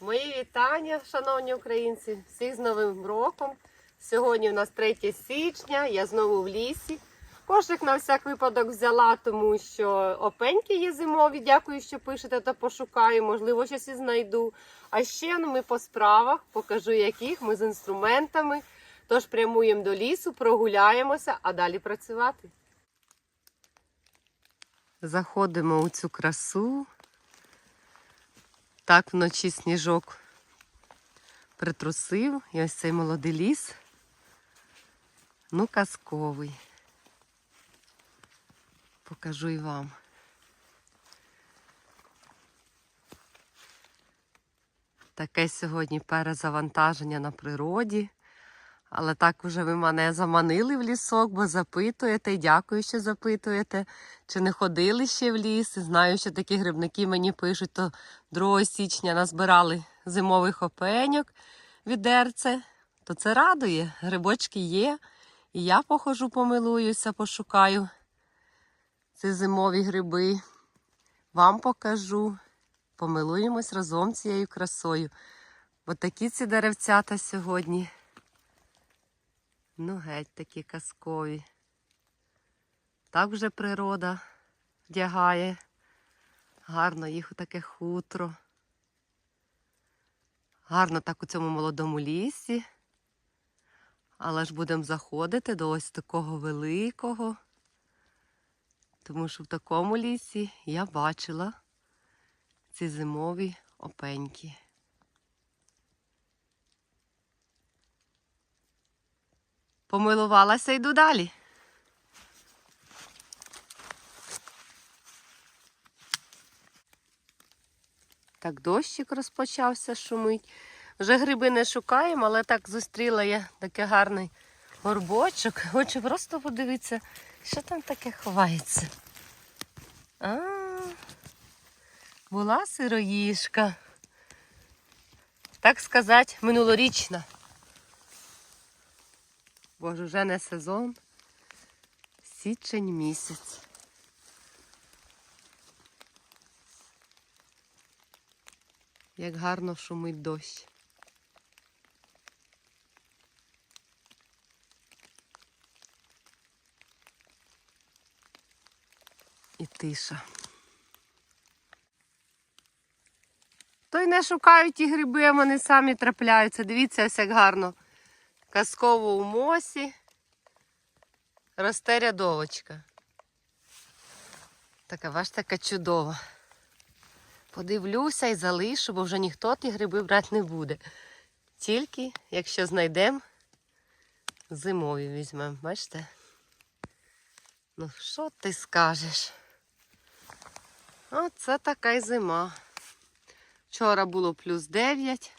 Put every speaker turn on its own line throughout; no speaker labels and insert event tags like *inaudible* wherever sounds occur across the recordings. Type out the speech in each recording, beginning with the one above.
Мої вітання, шановні українці, всіх з Новим роком. Сьогодні у нас 3 січня, я знову в лісі. Кошик на всяк випадок взяла, тому що опеньки є зимові. Дякую, що пишете та пошукаю. Можливо, щось і знайду. А ще ну, ми по справах покажу, яких ми з інструментами. Тож прямуємо до лісу, прогуляємося, а далі працювати. Заходимо у цю красу. Так вночі сніжок притрусив. І ось цей молодий ліс. Ну, казковий. Покажу і вам. Таке сьогодні перезавантаження на природі. Але так уже ви мене заманили в лісок, бо запитуєте, і дякую, що запитуєте, чи не ходили ще в ліс. Знаю, що такі грибники мені пишуть, то 2 січня назбирали зимових опеньок відерце, то це радує. Грибочки є. І я похожу, помилуюся, пошукаю ці зимові гриби. Вам покажу. Помилуємось разом цією красою. Бо такі ці деревцята сьогодні. Ну, геть такі казкові. Так вже природа вдягає. Гарно їх у таке хутро. Гарно так у цьому молодому лісі. Але ж будемо заходити до ось такого великого. Тому що в такому лісі я бачила ці зимові опеньки. Помилувалася, йду далі. Так, дощик розпочався шумить. Вже гриби не шукаємо, але так зустріла я такий гарний горбочок. Хочу просто подивитися, що там таке ховається. А, була сироїшка. Так сказати, минулорічна. Бо ж уже не сезон. Січень місяць. Як гарно шумить дощ. І тиша. То й не шукають ті гриби, а вони самі трапляються. Дивіться, ось як гарно. Казково у мосі росте рядовочка. Така ваш така чудова. Подивлюся і залишу, бо вже ніхто ті гриби брати не буде. Тільки, якщо знайдемо, зимові візьмемо. Бачите? Ну, що ти скажеш? Оце така й зима. Вчора було плюс 9.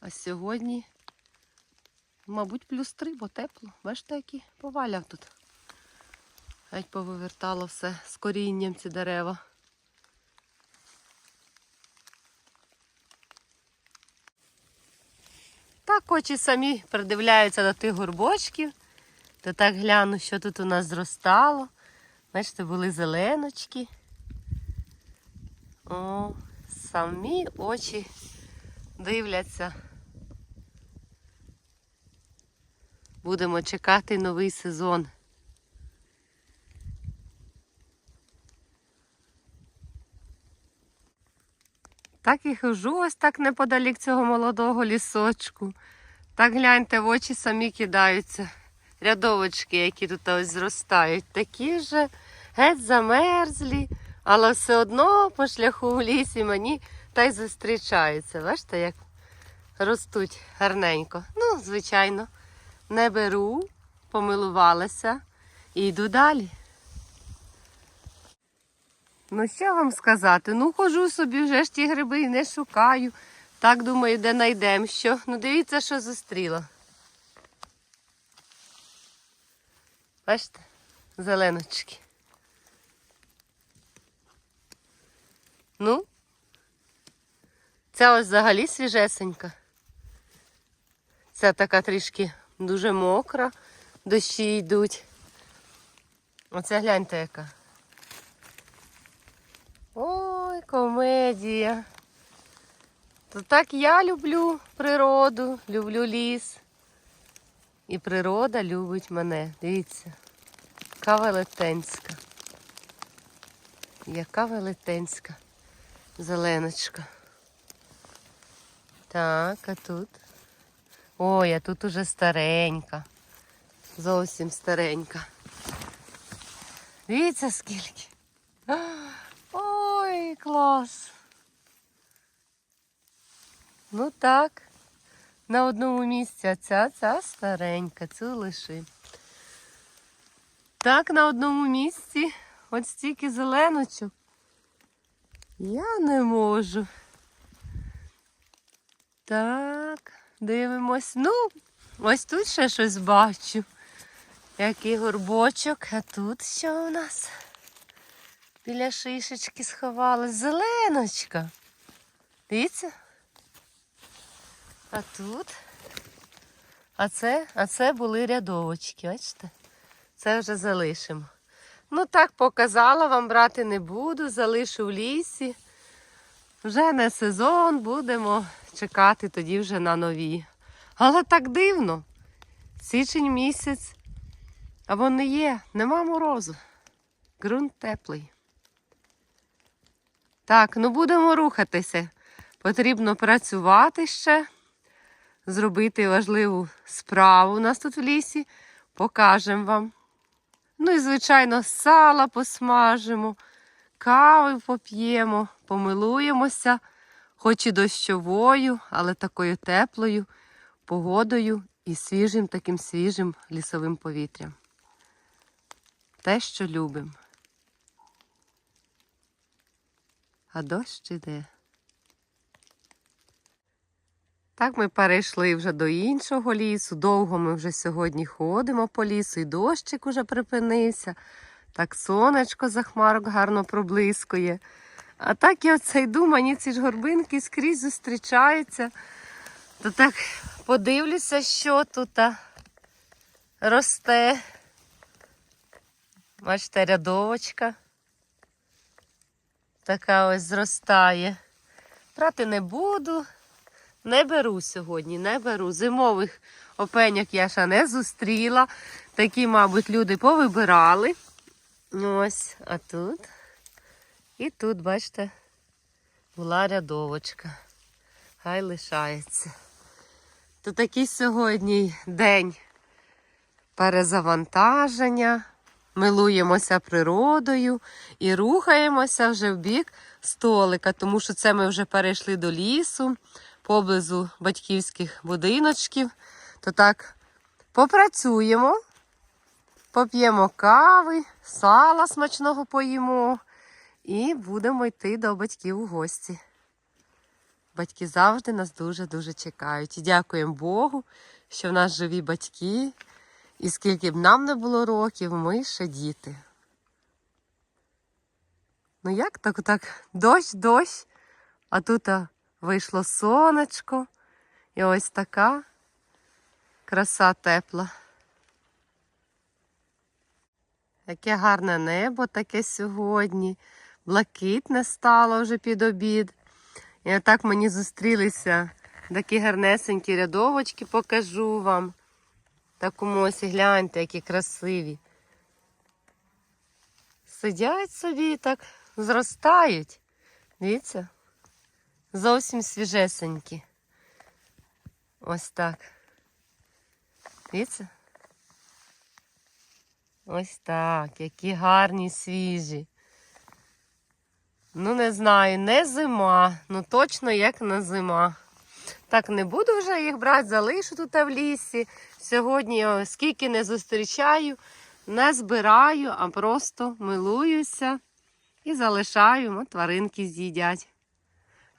А сьогодні, мабуть, плюс 3, бо тепло. Бачите, які поваляв тут. Геть повивертало все з корінням ці дерева. Так очі самі придивляються до тих горбочків. То так гляну, що тут у нас зростало. Бачите, були зеленочки. О, самі очі дивляться. Будемо чекати новий сезон. Так і хожу ось так неподалік цього молодого лісочку. Так гляньте, в очі самі кидаються. Рядовочки, які тут ось зростають, такі ж геть замерзлі, але все одно по шляху в лісі мені та й зустрічаються. Бачите, як ростуть гарненько. Ну, звичайно, не беру, помилувалася і йду далі. Ну, що вам сказати? Ну, хожу собі, вже ж ті гриби не шукаю. Так думаю, де знайдемо що. Ну, дивіться, що зустріла. Бачите? Зеленочки. Ну, ця ось взагалі свіжесенька. Ця така трішки дуже мокра, дощі йдуть. Оце гляньте яка. Ой, комедія. То так я люблю природу, люблю ліс. І природа любить мене. Дивіться, яка велетенська. Яка велетенська зеленочка. Так, а тут. Ой, а тут уже старенька. Зовсім старенька. Дивіться скільки. Ой, клас. Ну так. На одному місці, а ця, ця старенька, цю лиши. Так, на одному місці. От стільки зеленочок. Я не можу. Так, дивимось. Ну, ось тут ще щось бачу. Який горбочок, а тут що у нас? Біля шишечки сховалась зеленочка. Дивіться. А тут. А це, а це були рядовочки, бачите? Це вже залишимо. Ну так показала, вам брати не буду, залишу в лісі. Вже не сезон, будемо чекати тоді вже на нові. Але так дивно. Січень місяць, а вони є, нема морозу. Ґрунт теплий. Так, ну будемо рухатися. Потрібно працювати ще, зробити важливу справу у нас тут в лісі. Покажемо вам. Ну і, звичайно, сала посмажимо, кави поп'ємо, помилуємося, хоч і дощовою, але такою теплою погодою і свіжим таким свіжим лісовим повітрям. Те, що любимо. А дощ іде. Так ми перейшли вже до іншого лісу. Довго ми вже сьогодні ходимо по лісу, і дощик уже припинився. Так сонечко за хмарок гарно проблискує. А так я оце йду, мені ці ж горбинки скрізь зустрічаються. То так подивлюся, що тут росте. Бачите, рядовочка. Така ось зростає. Брати не буду. Не беру сьогодні, не беру. Зимових опеньок я ще не зустріла. Такі, мабуть, люди повибирали. Ось, а тут. І тут, бачите, була рядовочка. Хай лишається. То такий сьогодні день перезавантаження. Милуємося природою і рухаємося вже в бік столика, тому що це ми вже перейшли до лісу поблизу батьківських будиночків. То так попрацюємо, поп'ємо кави, сала смачного поїмо і будемо йти до батьків у гості. Батьки завжди нас дуже-дуже чекають. І дякуємо Богу, що в нас живі батьки. І скільки б нам не було років, ми ще діти. Ну як так, так, дощ, дощ, а тут вийшло сонечко. І ось така краса тепла. Яке гарне небо таке сьогодні. Блакитне стало вже під обід. І отак мені зустрілися такі гарнесенькі рядовочки, покажу вам. Такому ось гляньте, які красиві. Сидять собі так зростають. Дивіться? Зовсім свіжесенькі. Ось так. Дивіться? Ось так, які гарні свіжі. Ну, не знаю, не зима, ну точно як не зима. Так, не буду вже їх брати, залишу тут в лісі. Сьогодні скільки не зустрічаю, не збираю, а просто милуюся і залишаю, От тваринки з'їдять.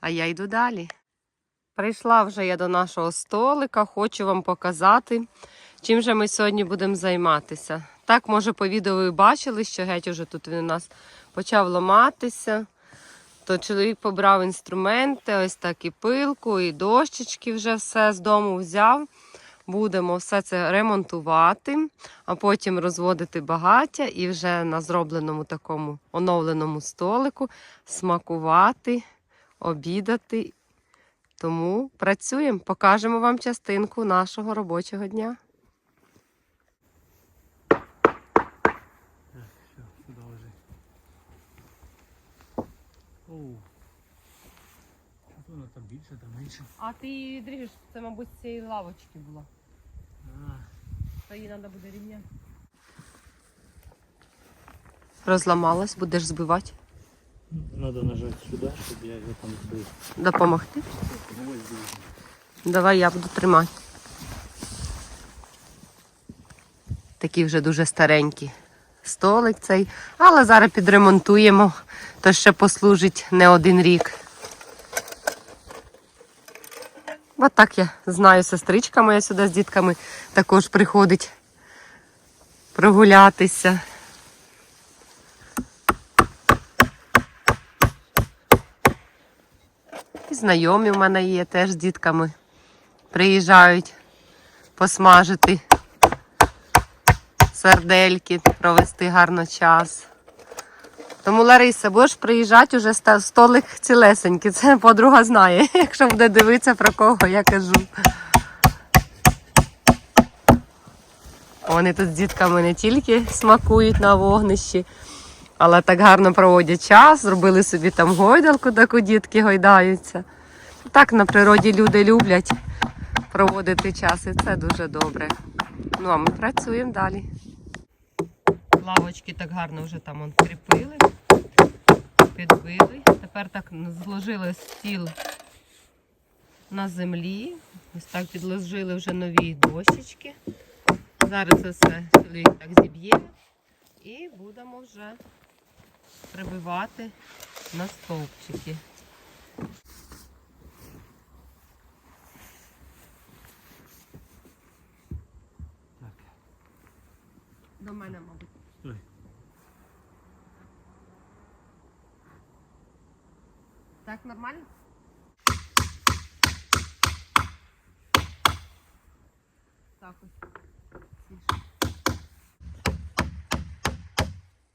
А я йду далі. Прийшла вже я до нашого столика, хочу вам показати, чим же ми сьогодні будемо займатися. Так, може, по відео ви бачили, що геть уже тут він у нас почав ламатися. То чоловік побрав інструменти, ось так і пилку, і дощечки вже все з дому взяв. Будемо все це ремонтувати, а потім розводити багаття і вже на зробленому такому оновленому столику смакувати, обідати. Тому працюємо, покажемо вам частинку нашого робочого дня.
Оу. Що там більше, там менше?
А ти дріжеш, це, мабуть, з цієї лавочки було.
А,
То її треба буде рівняти. Розламалась, будеш збивати.
Надо нажать сюда, щоб я його там збив.
Допомогти. Давай я буду тримати. Такий вже дуже старенький столик цей, але зараз підремонтуємо, то ще послужить не один рік. От так я знаю, сестричка моя сюди з дітками також приходить прогулятися. І знайомі в мене є теж з дітками. Приїжджають посмажити сардельки, провести гарно час. Тому, Лариса, будеш приїжджати уже столик цілесенький. Це подруга знає, *laughs* якщо буде дивитися про кого я кажу. Вони тут з дітками не тільки смакують на вогнищі, але так гарно проводять час, зробили собі там гойдалку, таку дітки гойдаються. Так на природі люди люблять проводити час, і це дуже добре. Ну а ми працюємо далі. Лавочки так гарно вже там он кріпили, підбили. Тепер так зложили стіл на землі. Ось так підложили вже нові дощечки. Зараз все чоловік так зіб'є і будемо вже прибивати на стовпчики.
Так.
До мене, мабуть.
Стой.
Так нормально? Так ось.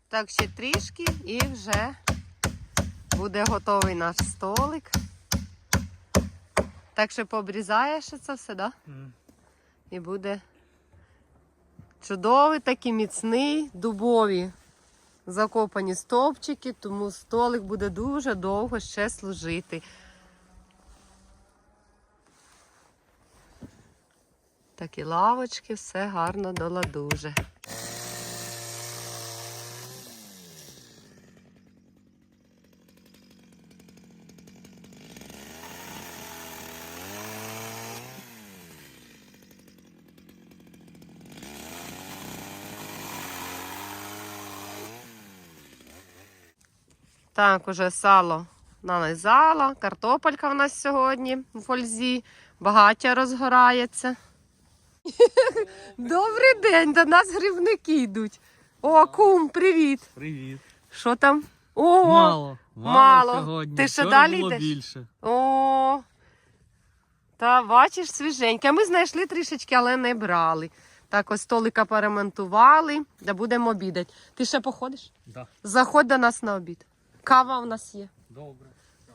Так, ще трішки і вже буде готовий наш столик. Так що пообрізаєш це все, да?
М.
І буде чудовий, такий міцний, дубові закопані стовпчики, тому столик буде дуже довго ще служити. Такі лавочки, все гарно до Так, уже сало нализала, картопелька в нас сьогодні в фользі, багаття розгорається. Добрий день, до нас грибники йдуть. О, кум, привіт.
Привіт.
Що там? О,
Мало.
мало.
сьогодні.
Ти ще
Вчора
далі
було
йдеш?
більше.
о. Та бачиш, свіженьке. Ми знайшли трішечки, але не брали. Так, ось столика поремонтували, де будемо обідати. Ти ще походиш?
Да.
Заходь до нас на обід. Кава в нас є.
Добре.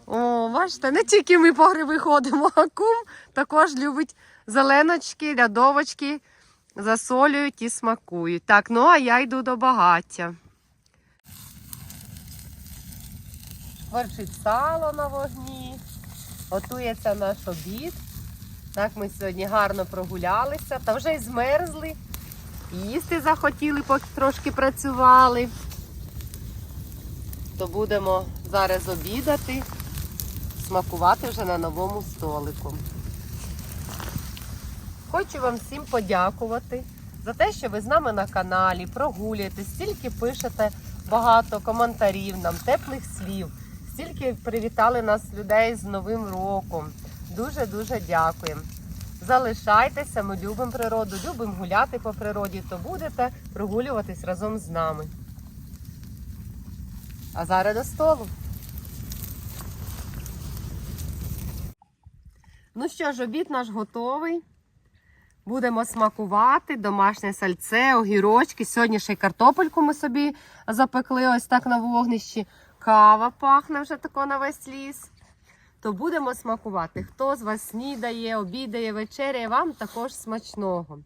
О, бачите, не тільки ми по гриби ходимо, а кум також любить зеленочки, рядовочки, засолюють і смакують. Так, ну а я йду до багаття. Шкварчить сало на вогні, готується наш обід. Так, ми сьогодні гарно прогулялися та вже й змерзли. Їсти захотіли, поки трошки працювали. То будемо зараз обідати, смакувати вже на новому столику. Хочу вам всім подякувати за те, що ви з нами на каналі, прогулюєте, стільки пишете багато коментарів нам, теплих слів, стільки привітали нас людей з Новим роком. Дуже-дуже дякуємо. Залишайтеся, ми любимо природу, любимо гуляти по природі, то будете прогулюватись разом з нами. А зараз до столу. Ну що ж, обід наш готовий. Будемо смакувати домашнє сальце, огірочки. Сьогодні ще й картопельку ми собі запекли ось так на вогнищі. Кава пахне вже тако на весь ліс. То будемо смакувати. Хто з вас снідає, обідає, вечеряє, вам також смачного.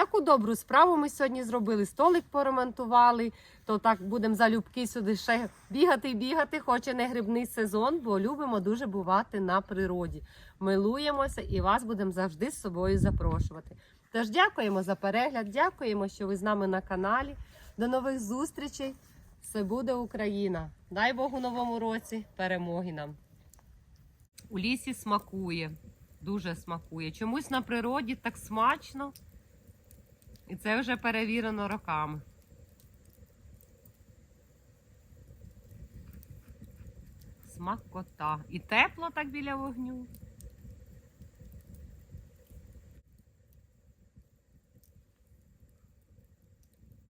Таку добру справу ми сьогодні зробили. Столик поремонтували. То так будемо залюбки сюди ще бігати і бігати, хоч і не грибний сезон, бо любимо дуже бувати на природі. Милуємося і вас будемо завжди з собою запрошувати. Тож дякуємо за перегляд, дякуємо, що ви з нами на каналі. До нових зустрічей! Все буде Україна! Дай Бог у новому році перемоги нам! У лісі смакує, дуже смакує. Чомусь на природі так смачно. І це вже перевірено роками. Смакота. І тепло так біля вогню.